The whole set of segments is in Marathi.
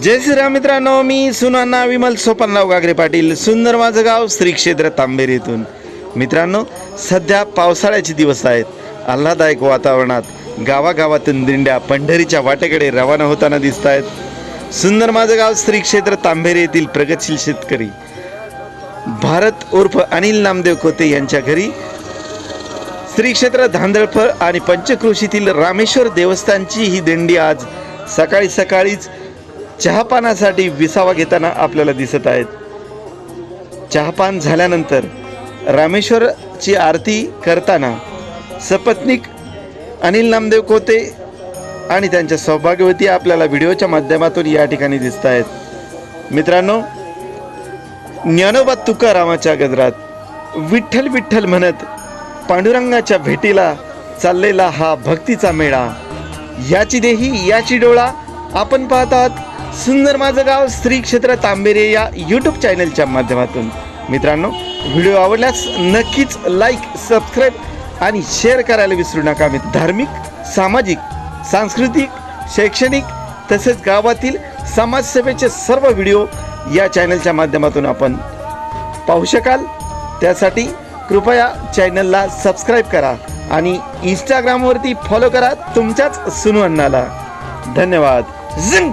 जय श्रीराम मित्रांनो मी सुनाना विमल सोपनराव गागरे पाटील सुंदर माझं गाव श्री क्षेत्र तांबेर येथून मित्रांनो सध्या पावसाळ्याचे दिवस आहेत. आल्हादायक वातावरणात गावागावातून दिंड्या पंढरीच्या वाटेकडे रवाना होताना दिसत आहेत सुंदर माझं गाव श्री क्षेत्र तांबेरी येथील प्रगतशील शेतकरी. भारत उर्फ अनिल नामदेव कोते यांच्या घरी श्री क्षेत्र धांदळफळ आणि पंचक्रोशीतील रामेश्वर देवस्थानची ही दिंडी आज सकाळी सकाळीच चहापानासाठी विसावा घेताना आपल्याला दिसत आहेत. चहापान झाल्यानंतर रामेश्वरची आरती करताना सपत्निक अनिल नामदेव कोते आणि त्यांच्या सौभाग्यवती आपल्याला व्हिडिओच्या माध्यमातून या ठिकाणी दिसत आहेत. मित्रांनो ज्ञानोबा तुकारामाच्या गजरात विठ्ठल विठ्ठल म्हणत पांडुरंगाच्या भेटीला चाललेला हा भक्तीचा मेळा. याची देही याची डोळा आपण पाहत आहात सुंदर माझं गाव श्री क्षेत्र तांबेरे या यूट्यूब चॅनलच्या माध्यमातून. मित्रांनो व्हिडिओ आवडल्यास नक्कीच लाईक सबस्क्राईब आणि शेअर करायला विसरू नका. मी धार्मिक सामाजिक सांस्कृतिक शैक्षणिक तसेच गावातील समाजसेवेचे सर्व व्हिडिओ या चॅनलच्या माध्यमातून आपण पाहू शकाल. त्यासाठी कृपया चॅनलला सबस्क्राईब करा आणि इंस्टाग्रामवरती फॉलो करा तुमच्याच सुनू अण्णाला धन्यवाद. झिंग!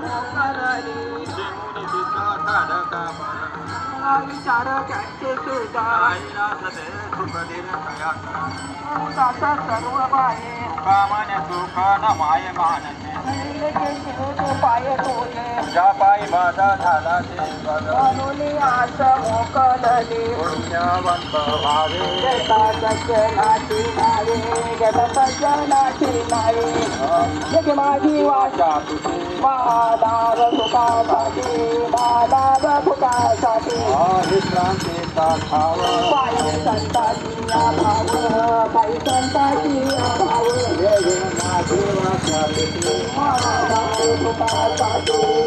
మొక్కలని దేవుని బిడ్డ కడకమని విచార చేసేదా దశ సర్వమాయే కామన సుఖాన మాయ మానసే పాయ ज्या पायी माझा झाला ते म्हणून आस मोकलले. पुण्यवंत भावे. सज्जनाची नावे सज्जनाची नावे. जग माझी वाचा महादार सुखासाठी महादार सुखासाठी विश्रांतीचा ठाव. पायी संताची भाव पायी संताची भाव माझे वाचा सुखासाठी